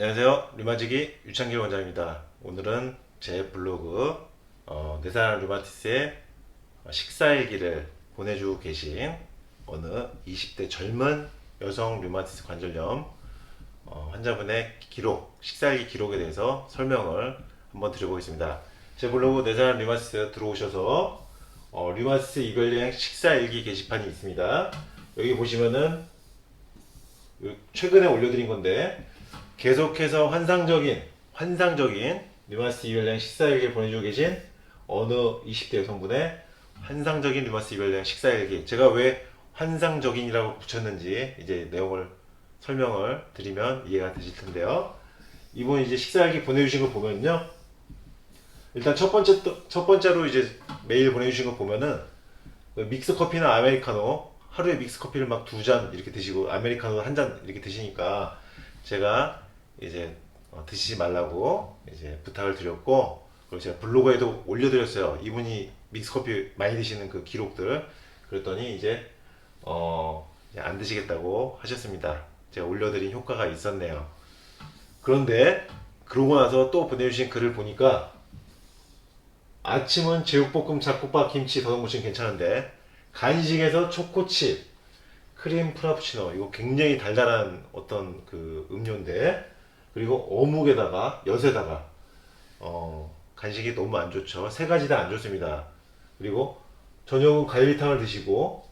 안녕하세요. 류마지기 유창길 원장입니다. 오늘은 제 블로그 어, 네살 류마티스의 식사일기를 보내주고 계신 어느 20대 젊은 여성 류마티스 관절염 어, 환자분의 기록, 식사일기 기록에 대해서 설명을 한번 드려보겠습니다. 제 블로그 네살 류마티스 들어오셔서 어, 류마티스 이별여행 식사일기 게시판이 있습니다. 여기 보시면은 최근에 올려드린 건데 계속해서 환상적인 환상적인 류마스 이별량 식사일기 보내주고 계신 어느 20대 여성분의 환상적인 류마스 이별량 식사일기 제가 왜 환상적인이라고 붙였는지 이제 내용을 설명을 드리면 이해가 되실 텐데요. 이분 이제 식사일기 보내주신 거 보면요. 일단 첫 번째 첫 번째로 이제 메일 보내주신 거 보면은 그 믹스 커피나 아메리카노 하루에 믹스 커피를 막 두 잔 이렇게 드시고 아메리카노 한 잔 이렇게 드시니까 제가 이제 어, 드시지 말라고 이제 부탁을 드렸고 그리고 제가 블로그에도 올려드렸어요. 이분이 믹스 커피 많이 드시는 그 기록들 그랬더니 이제 어, 이제 안 드시겠다고 하셨습니다. 제가 올려드린 효과가 있었네요. 그런데 그러고 나서 또 보내주신 글을 보니까 아침은 제육볶음, 잡곡밥, 김치, 더덕무침 괜찮은데 간식에서 초코칩, 크림 프라푸치노 이거 굉장히 달달한 어떤 그 음료인데 그리고 어묵에다가 엿에다가 어 간식이 너무 안 좋죠. 세 가지 다 안 좋습니다. 그리고 저녁은 갈비탕을 드시고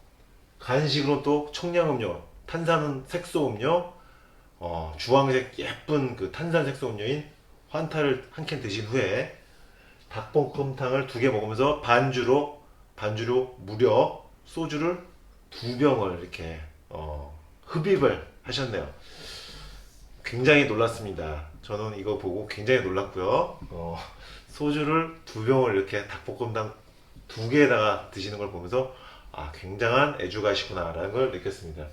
간식으로 또 청량음료, 탄산 색소 음료, 어, 주황색 예쁜 그 탄산 색소 음료인 환타를 한 캔 드신 후에 닭볶음탕을 두 개 먹으면서 반주로 반주로 무려 소주를 두 병을 이렇게 어, 흡입을 하셨네요. 굉장히 놀랐습니다. 저는 이거 보고 굉장히 놀랐고요. 어, 소주를 두 병을 이렇게 닭볶음탕 두 개에다가 드시는 걸 보면서 아 굉장한 애주가시구나라는 걸 느꼈습니다.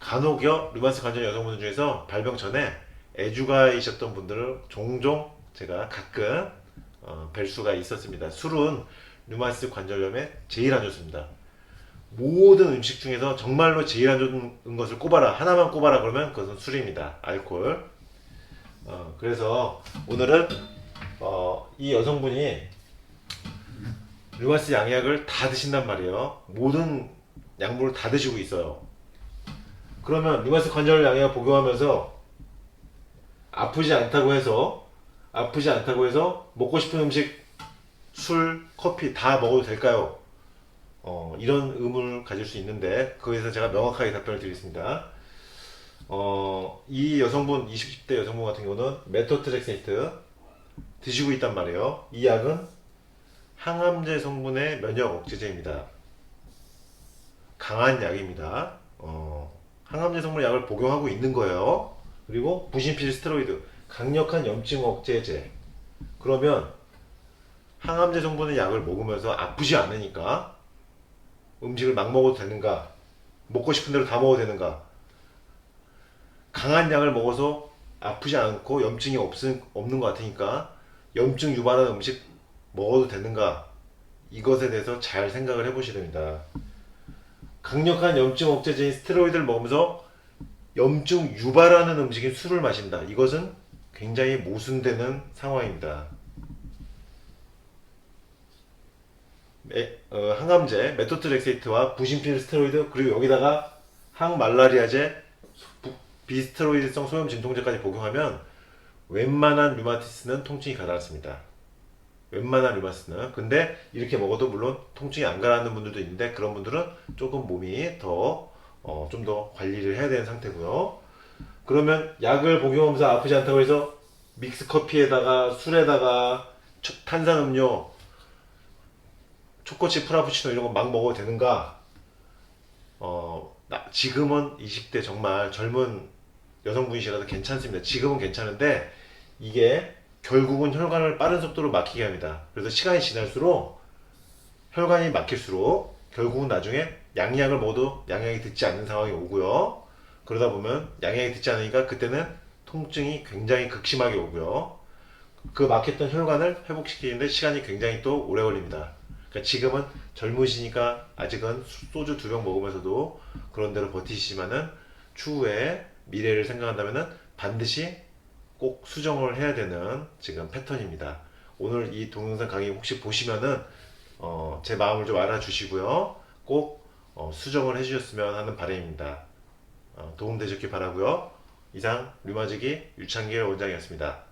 간혹요 류마스 관절 여성분들 중에서 발병 전에 애주가이셨던 분들을 종종 제가 가끔 어, 뵐 수가 있었습니다. 술은 류마스 관절염에 제일 안 좋습니다. 모든 음식 중에서 정말로 제일 안 좋은 것을 꼽아라 하나만 꼽아라 그러면 그것은 술입니다. 알코올. 어, 그래서 오늘은 어, 이 여성분이 류마스 양약을 다 드신단 말이에요. 모든 약물을 다 드시고 있어요. 그러면 류마스 관절 양약 복용하면서 아프지 않다고 해서 아프지 않다고 해서 먹고 싶은 음식, 술, 커피 다 먹어도 될까요? 어, 이런 의문을 가질 수 있는데 그거에서 제가 명확하게 답변을 드리겠습니다. 어, 이 여성분 20대 여성분 같은 경우는 메토트렉세이트 드시고 있단 말이에요. 이 약은 항암제 성분의 면역 억제제입니다. 강한 약입니다. 어, 항암제 성분 약을 복용하고 있는 거예요. 그리고 부신필 스테로이드 강력한 염증 억제제. 그러면 항암제 성분의 약을 먹으면서 아프지 않으니까 음식을 막 먹어도 되는가? 먹고 싶은 대로 다 먹어도 되는가? 강한 약을 먹어서 아프지 않고 염증이 없은, 없는 것 같으니까 염증 유발하는 음식 먹어도 되는가? 이것에 대해서 잘 생각을 해보셔야 됩니다. 강력한 염증 억제제인 스테로이드를 먹으면서 염증 유발하는 음식인 술을 마신다. 이것은 굉장히 모순되는 상황입니다. 에, 어, 항암제 메토트렉세이트와 부신필 스테로이드 그리고 여기다가 항말라리아제 부- 비스테로이드성 소염 진통제까지 복용하면 웬만한 류마티스는 통증이 가라앉습니다. 웬만한 류마티스는 근데 이렇게 먹어도 물론 통증이 안 가라앉는 분들도 있는데 그런 분들은 조금 몸이 더 어, 좀 더 관리를 해야 되는 상태고요. 그러면 약을 복용하면서 아프지 않다고 해서 믹스 커피에다가 술에다가 초- 탄산음료 초코칩 프라푸치노 이런 거 막 먹어도 되는가? 어, 나- 지금은 20대 정말 젊은 여성분이시라서 괜찮습니다. 지금은 괜찮은데 이게 결국은 혈관을 빠른 속도로 막히게 합니다. 그래서 시간이 지날수록 혈관이 막힐수록 결국은 나중에 양약을 먹어도 양약이 듣지 않는 상황이 오고요. 그러다 보면 양약이 듣지 않으니까 그때는 통증이 굉장히 극심하게 오고요. 그 막혔던 혈관을 회복시키는데 시간이 굉장히 또 오래 걸립니다. 그러니까 지금은 젊으시니까 아직은 소주 두 병 먹으면서도 그런 대로 버티시지만은 추후에 미래를 생각한다면은 반드시 꼭 수정을 해야 되는 지금 패턴입니다. 오늘 이 동영상 강의 혹시 보시면은 어, 제 마음을 좀 알아주시고요. 꼭 어, 수정을 해주셨으면 하는 바람입니다. 어, 도움되셨길 바라고요. 이상 류마지기 유창길 원장이었습니다.